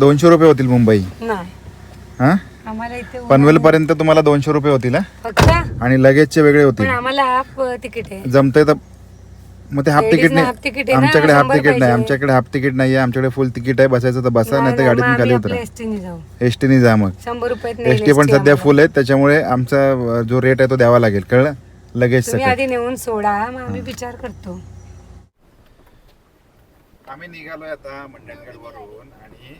दोनशे रुपये होतील मुंबई. नाही. हा? आम्हाला इथे पनवेल पर्यंत तुम्हाला दोनशे रुपये होतील हा? फक्त? आणि लगेजचे वेगळे पण होतील. आम्हाला हाफ तिकीट आहे. जमतंय तर मग ते हाफ Ladies तिकीट ना नाही. half ticket आहे ना, आमच्याकडे हाफ शंभर तिकीट नाही. पाहिजे. आमच्याकडे हाफ तिकीट नाही आहे आमच्याकडे फुल तिकीट आहे. बसायचं तर बसा नाही तर गाडीतून खाली उतरा. एस टी जाऊ. जा मग. शंभर रुपयात टी पण सध्या फुल आहे. त्याच्यामुळे आमचा अं, जो रेट आहे तो द्यावा लागेल. कळलं? लगेज तुम्ही सकट आधी नेऊन सोडा मग आम्ही विचार करतो. आम्ही निघालोय आता मंडणगड वरून आणि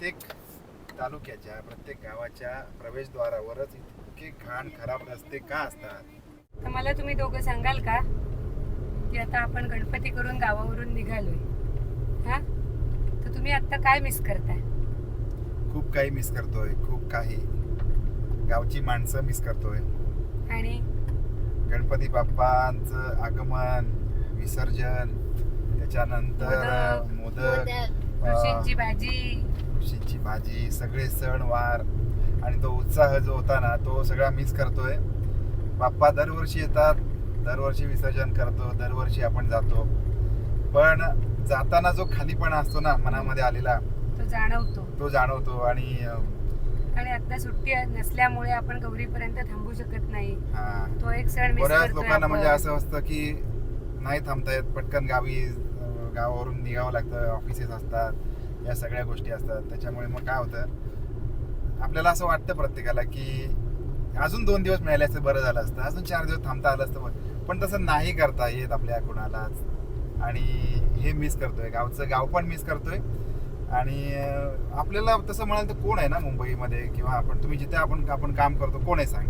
प्रत्येक तालुक्याच्या प्रत्येक गावाच्या प्रवेशद्वारावरच इतके घाण खराब रस्ते का असतात? तर मला तुम्ही दोघं सांगाल का? की आता आपण गणपती करून गावावरून निघालोय. हा? तर तुम्ही आता काय मिस करताय? खूप काही मिस करतोय खूप काही. गावची माणसं मिस करतोय. आणि? गणपती बाप्पांचं आगमन विसर्जन त्याच्यानंतर मोदक ऋषींची भाजी खुशीची भाजी सगळे सण वार आणि तो उत्साह जो होता ना तो सगळा मिस करतोय. बाप्पा दरवर्षी येतात दरवर्षी विसर्जन करतो दरवर्षी आपण जातो. पण जाताना जो खालीपणा असतो ना मनामध्ये आलेला तो जाणवतो. तो जाणवतो आणि आणि आता सुट्टी नसल्यामुळे आपण गौरीपर्यंत थांबू शकत नाही. हा, तो एक सण बऱ्याच लोकांना म्हणजे. असं असतं की नाही थांबता येत पटकन गावी गावावरून निघावं लागतं ऑफिसेस असतात. या सगळ्या गोष्टी असतात. त्याच्यामुळे मग काय होतं आपल्याला असं वाटतं प्रत्येकाला की अजून दोन दिवस मिळाले असते बरं झालं असतं. अजून चार दिवस थांबता आलं असतं. पण तसं नाही करता येत आपल्या कुणालाच. आणि हे मिस करतोय. गावचं गाव पण मिस करतोय. आणि आपल्याला तसं म्हणाल तर कोण आहे ना मुंबईमध्ये? किंवा आपण तुम्ही जिथे आपण आपण काम करतो कोण आहे सांग?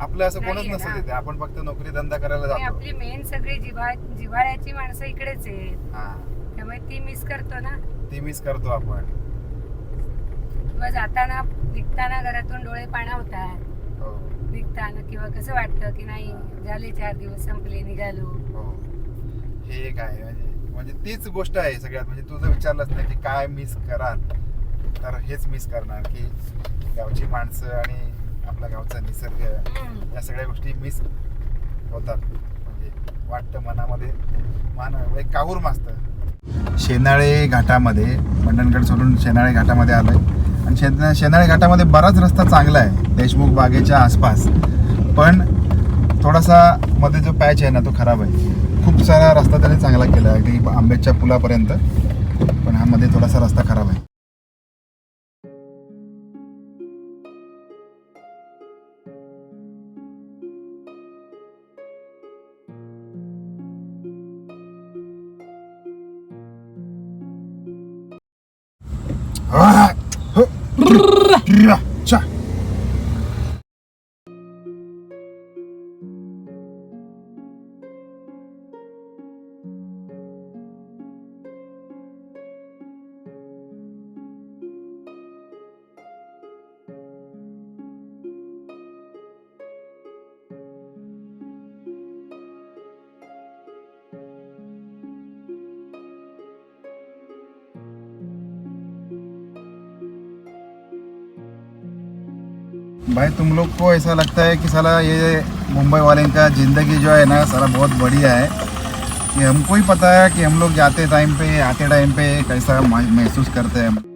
आपलं असं कोणच नसतं. तिथे. आपण फक्त नोकरी धंदा करायला जातो. आपली मेन सगळी जिव्हा जिव्हाळ्याची माणसं इकडेच आहेत. हा. त्यामुळे ती मिस करतो ना. ती मिस करतो आपण. किंवा जाताना निघताना घरातून डोळे पाणा होतात हो. निघताना किंवा कसं वाटतं की नाही झाले चार दिवस संपले निघालो. हो. हे काय म्हणजे म्हणजे तीच गोष्ट आहे सगळ्यात. म्हणजे तुझं विचारलंच नाही की काय मिस कराल तर हेच मिस करणार की गावची माणसं आणि आपला गावचा निसर्ग या सगळ्या गोष्टी मिस होतात. म्हणजे वाटतं मनामध्ये. मान एक काहूर मासतं शेनाळे घाटामध्ये मंडणगड सोडून शेनाळे घाटामध्ये आलोय. आणि शे शेनाळे घाटामध्ये बराच रस्ता चांगला आहे देशमुख बागेच्या आसपास. पण थोडासा मध्ये जो पॅच आहे ना तो खराब आहे. खूप सारा रस्ता त्याने चांगला केला आहे अगदी आंब्याच्या पुलापर्यंत. पण हा मध्ये थोडासा रस्ता खराब आहे. All right. भाई, तुम लोग को ऐसा लगता है कि साला ये मुंबई वाले का ज़िंदगी जो है ना सारा बहुत बढ़िया है। कि हमको ही पता है कि हम लोग जाते टाइम पे, आते टाइम पे कैसा महसूस करते हैं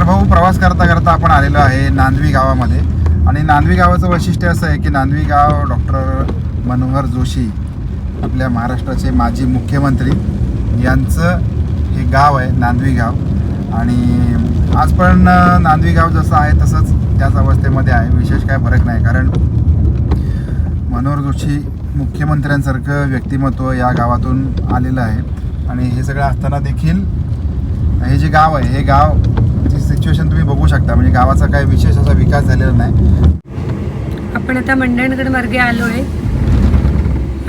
तर भाऊ प्रवास करता करता आपण आलेलो आहे नांदवी गावामध्ये. आणि नांदवी गावाचं वैशिष्ट्य असं आहे की नांदवी गाव डॉक्टर मनोहर जोशी आपल्या महाराष्ट्राचे माजी मुख्यमंत्री यांचं हे गाव आहे नांदवी गाव. आणि आज पण नांदवी गाव जसं आहे तसंच त्याच अवस्थेमध्ये आहे. विशेष काय फरक नाही. कारण मनोहर जोशी मुख्यमंत्र्यांसारखं व्यक्तिमत्व या गावातून आलेलं आहे. आणि हे सगळं असताना देखील हे जे गाव आहे हे गाव सिच्युएशन तुम्ही बघू शकता. म्हणजे गावाचा काही विशेष असा विकास झालेला नाही. आपण आता मंडणगड मार्गे आलोय.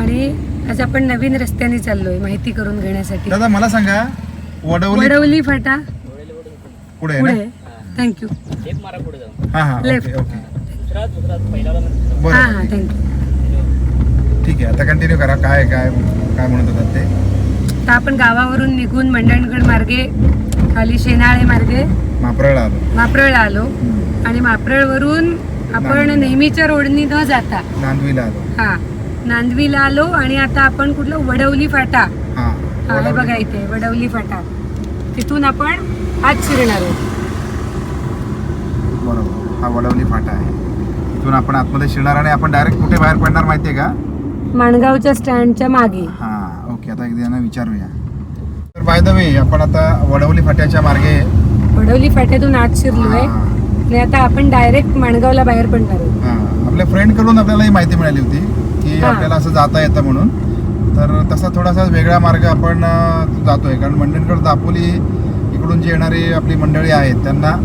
आणि आज आपण नवीन रस्त्याने चाललोय माहिती करून घेण्यासाठी. दादा मला सांगा वडवली वडवली फाटा. पुढे आहे ना? पुढे. थँक्यू हा हा ओके Left. ओके बरोबर हा हा ठीक. आहे. थँक्यू ठीक आहे आता कंटिन्यू करा. काय काय काय म्हणत होतात ते? आपण गावावरून निघून मंडणगड मार्गे खाली शेनाळे मार्गे मापराळा आलो. माप्रळला आलो. आणि माप्रळवरून आपण नांदवी. नेहमीच्या रोडनी न जाता नांदवीला आलो. हा नांदवीला आलो आणि आता आपण कुठलं? वडवली फाटा. हा. बघा इथे वडवली फाटा. तिथून आपण आज शिरणार आहोत. बरोबर. हा वडवली फाटा आहे. इथून आपण आतमध्ये शिरणार आणि आपण डायरेक्ट कुठे बाहेर पडणार माहितीये का? माणगावच्या स्टँडच्या मागे. हा ओके. आता एकदा विचारूया. बाय द वे आपण आता वडवली फाट्याच्या मार्गे वडवली फाट्यातून आज शिरलोय. आणि आता आपण डायरेक्ट माणगावला बाहेर पडणार आहोत. आपल्या फ्रेंडकडून आपल्याला ही माहिती मिळाली होती की. आपल्याला असं जाता येतं म्हणून. तर तसा थोडासा वेगळा मार्ग आपण जातोय. कारण मंडणगड दापोली इकडून जी येणारी आपली मंडळी आहेत त्यांना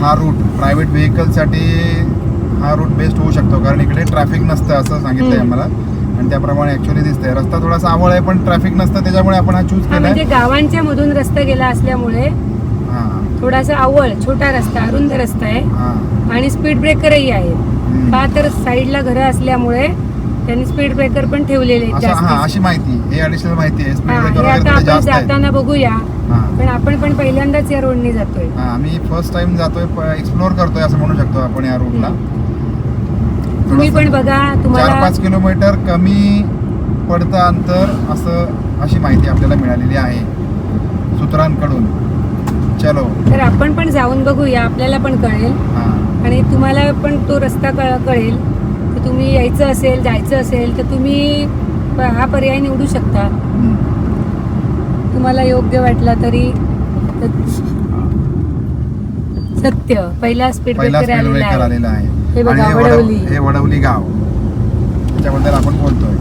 हा रूट प्रायव्हेट व्हेकलसाठी हा रूट बेस्ट होऊ शकतो. कारण इकडे ट्रॅफिक नसतं असं सांगितलंय. आम्हाला. आणि त्याप्रमाणे ऍक्च्युली दिसतंय. रस्ता थोडासा आवळ आहे पण ट्रॅफिक नसतं त्याच्यामुळे आपण हा चूज हा केलाय. म्हणजे गावांच्या मधून रस्ता गेला असल्यामुळे थोडासा आवळ छोटा रस्ता अरुंद रस्ता आहे. आणि स्पीड ब्रेकरही हम्म. का तर साईडला घरं असल्यामुळे त्यांनी स्पीड ब्रेकर पण ठेवलेले आहेत असं हा जास्तीचे. अशी माहिती हे ऍडिशनल माहिती आहे. स्पीड हा, ब्रेकर वगैरे आता थोडे आपण जास्त आहे. जाताना बघूया. हा. पण आपण पण पहिल्यांदाच या रोडने जातोय. हा आम्ही फर्स्ट टाइम जातोय एक्सप्लोर करतोय असं म्हणू शकतो आपण या रूटला तुम्ही पण बघा चार तुम्हाला पाच किलोमीटर कमी पडतं अंतर असं अशी माहिती आपल्याला मिळालेली आहे सूत्रांकडून. चलो. तर आपण पण जाऊन बघूया आपल्याला पण कळेल. हा. आणि तुम्हाला पण तो रस्ता कळ कळेल. तर तुम्ही यायचं असेल जायचं असेल तर तुम्ही प- हा पर्याय निवडू शकता. हम्म. तुम्हाला योग्य वाटला तरी सत्य. पहिला स्पीड पहिला ब्रेकर स्पीड आलेला ब्रेकर आहे. आलेला आहे. हे बघा, आणि हे वडव- वडवली. हे वडवली गाव. त्याच्याबद्दल आपण बोलतोय.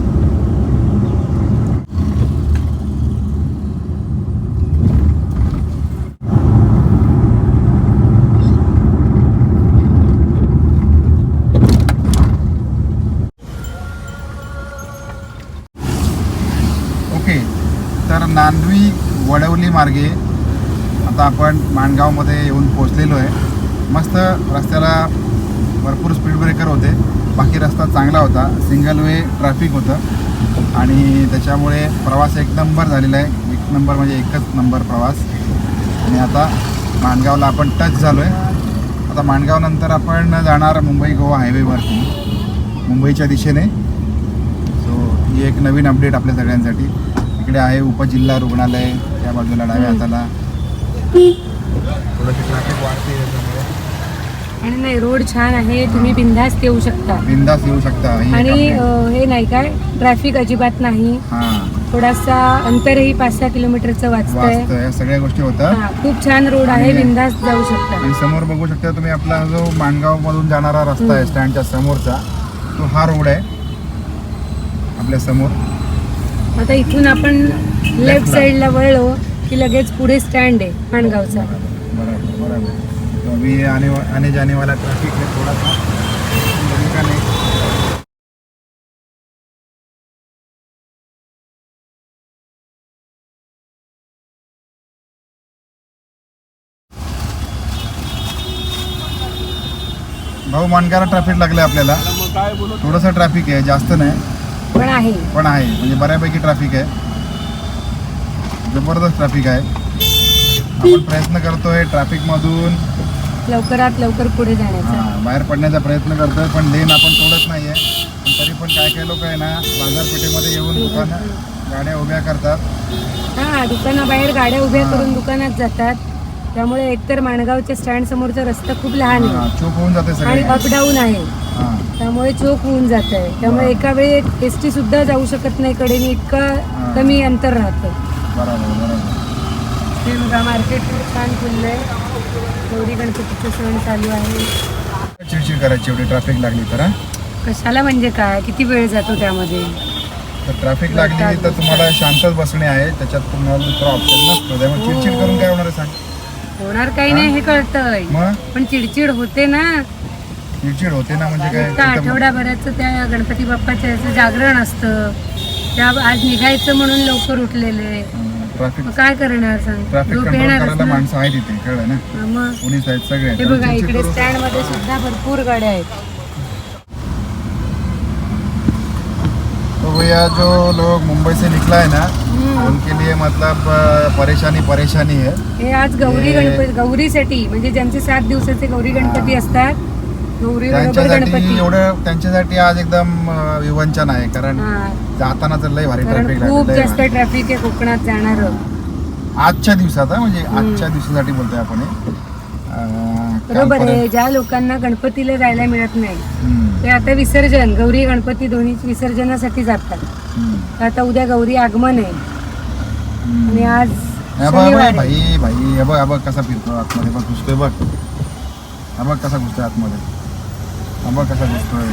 ओके तर नांदवी वडवली मार्गे आता आपण माणगावमध्ये येऊन पोचलेलो आहे. मस्त रस्त्याला भरपूर स्पीड ब्रेकर होते. बाकी रस्ता चांगला होता. सिंगल वे ट्रॅफिक होतं. आणि त्याच्यामुळे प्रवास एक नंबर झालेला आहे. एक नंबर म्हणजे एकच नंबर प्रवास. आणि आता माणगावला आपण टच झालो आहे आता माणगावनंतर आपण जाणार मुंबई गोवा हायवेवरती मुंबईच्या दिशेने. सो ही एक नवीन अपडेट आपल्या सगळ्यांसाठी. इकडे आहे उपजिल्हा रुग्णालय. त्या बाजूला डाव्या. हाताला. थोडंशी ट्रॅफिक वाढते. आणि नाही रोड छान आहे तुम्ही बिंदास्त येऊ शकता. बिंदास येऊ शकता ही आणि. अं, हे नाही काय ट्रॅफिक अजिबात नाही. हां. थोडासा अंतरही पाच सहा किलोमीटरचं वाचतंय. सगळ्या गोष्टी होतात. हा, खूप छान रोड आहे आणि- बिंदास्त जाऊ शकता. आणि समोर बघू शकता तुम्ही आपला जो माणगाव मधून जाणारा रस्ता आहे. स्टँडच्या समोरचा तो हा रोड आहे. आपल्यासमोर. आता इथून आपण लेफ्ट Left ला. साईडला वळलो की लगेच पुढे स्टँड आहे माणगावचा. बरोबर बरोबर. अभी आने आने जाने वाला ट्रैफिक है थोड़ा सा लोगों का नहीं. भाऊ मानकाला ट्रॅफिक लागले आपल्याला. थोडंसं ट्रॅफिक आहे जास्त नाही. पण आहे. पण आहे म्हणजे बऱ्यापैकी ट्रॅफिक आहे. जबरदस्त ट्रॅफिक आहे. आपण प्रयत्न करतोय ट्रॅफिकमधून लवकरात लवकर पुढे जाण्याचा. हा, बाहेर पडण्याचा प्रयत्न करतोय पण लेन आपण तोडत नाहीये. पण तरी पण काय काय लोक आहे ना बाजारपेठेमध्ये येऊन दुकानं गाड्या उभ्या करतात. हा दुकानाबाहेर गाड्या उभ्या. करून दुकानात जातात. त्यामुळे एकतर माणगावच्या स्टँड समोरचा रस्ता खूप लहान हा, आहे चूक होऊन जाते आणि सगळे. अप डाऊन आहे. हा, त्यामुळे चोक होऊन जात आहे त्यामुळे एका वेळी एस टी सुद्धा जाऊ शकत नाही कडेने इतकं कमी अंतर राहतं. बरोबर बरोबर. हे बघा मार्केट खूप छान खुललंय. गौरी गणपतीचा सण चालू आहे. चिडचिड करायची एवढी ट्रॅफिक लागली तर हा? कशाला म्हणजे काय? किती वेळ जातो त्यामध्ये? तर ट्रॅफिक लागली तर तुम्हाला शांतच बसणे आहे. त्याच्यात तुम्हाला दुसरा ऑप्शन नसतो. त्यामुळे चिडचिड करून काय होणार आहे सांग? होणार काही नाही हे? कळतंय. मग? पण चिडचिड होते ना. चिडचिड होते ना म्हणजे काय? त्या तिथं- आठवड्याभराचं त्या गणपती बाप्पाच्या याचं जागरण असतं. त्या आज निघायचं म्हणून लवकर उठलेले. ट्रॅफिक काय करणार सांग? ट्रॅफिक लोक कंट्रोल येणारच करायला ना माणसं आहेत इथे कळलं ना? हा, मग? पोलीस आहेत सगळे. आहेत. हे बघा त्यांची इकडे स्टँडमध्ये सुद्धा भरपूर गाड्या आहेत. तो भैया जो लोग मुंबई से निकला है ना. उनके लिए मतलब अ, परेशानी परेशानी है. हे आज गौरी हे- गणपती गौरीसाठी म्हणजे ज्यांचे सात दिवसाचे गौरी गणपती असतात गौरी बरोबर त्यांच्यासाठी गणपती. एवढं त्यांच्यासाठी आज एकदम अ, विवंचन आहे कारण हा. जाताना तर लय भारी कारण ट्रॅफिक खूप लागलं जास्त ट्रॅफिक आहे कोकणात जाणार. आजच्या दिवसात हा, म्हणजे. आजच्या दिवसासाठी बोलतोय आपण हे. अ, बरोबर आहे ज्या लोकांना गणपतीला जायला मिळत नाही हम्म, ते आता विसर्जन गौरी गणपती दोन्ही विसर्जनासाठी जातात. हम्म, तर आता उद्या गौरी आगमन आहे. हम्म. आणि आज हे बघ शनिवार बघ, आहे. भाई भाई हे बघ हे बघ कसा फिरतो आतमध्ये बघ घुसतोय बघ. हा बघ कसा घुसतोय आतमध्ये. बघ कसा घुसतोय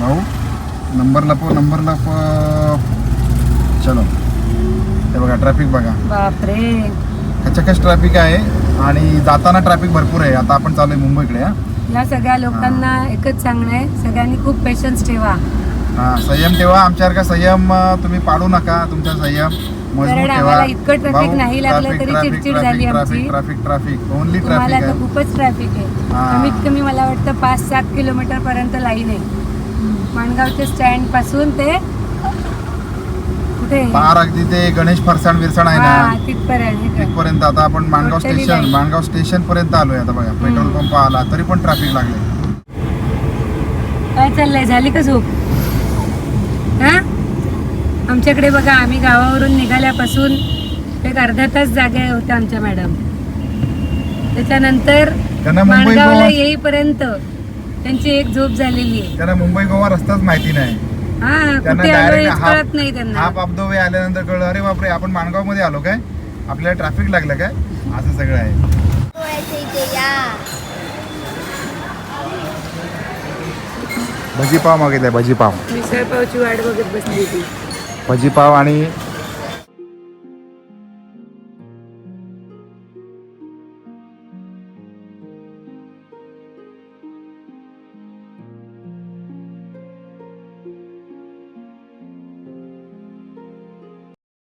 भाऊ नंबर लपव नंबर लपव. चलो. हे बघा ट्रॅफिक बघा. बापरे. खचखच ट्रॅफिक आहे आणि जाताना ट्रॅफिक भरपूर आहे. आता आपण चालू आहे मुंबईकडे हा. या सगळ्या लोकांना एकच सांगणं आहे. सगळ्यांनी खूप पेशन्स ठेवा. हा संयम ठेवा. आमच्यासारखा संयम अं, तुम्ही पाडू नका. तुमचा संयम. कारण आम्हाला इतकं भाऊ, नाही लागलं तरी चिडचिड झाली आमची. ट्रॅफिक ट्रॅफिक ओनली तुम्हाला ट्रॅफिक आता खूपच ट्रॅफिक आहे. कमीत कमी मला वाटतं पाच सात किलोमीटर पर्यंत लाईन आहे. माणगावच्या स्टँडपासून ते कुठे? पार अगदी ते गणेश फरसाण विरसाण आहे हा ना तिथपर्यंत. तिथपर्यंत. आता आपण Mangaon Totally station. Mangaon station पर्यंत आलोय आता बघा. पेट्रोल पंप आला तरी पण ट्रॅफिक लागले काय चाललंय? झाली का झोप? हा? आमच्याकडे बघा आम्ही गावावरून निघाल्यापासून एक अर्धा तास जागे होत्या आमच्या मॅडम. त्याच्यानंतर त्यांना मुंबई माणगावला गोवा येईपर्यंत त्यांची एक झोप झालेली आहे. त्यांना मुंबई गोवा रस्ताच माहिती नाही. हा त्यांना कुठे आलोय डायरेक्ट कळत नाही त्यांना. हाफ ऑफ द वे आल्यानंतर कळलं अरे बापरे आपण माणगावमध्ये आलो काय? आपल्याला ट्रॅफिक लागलं काय? असं सगळं आहे. पोळ्याच्या इथे या भजी पाव मागितलाय भजी पाव. मिसळ पावची वाट बघत बसली ती भजी पाव आणि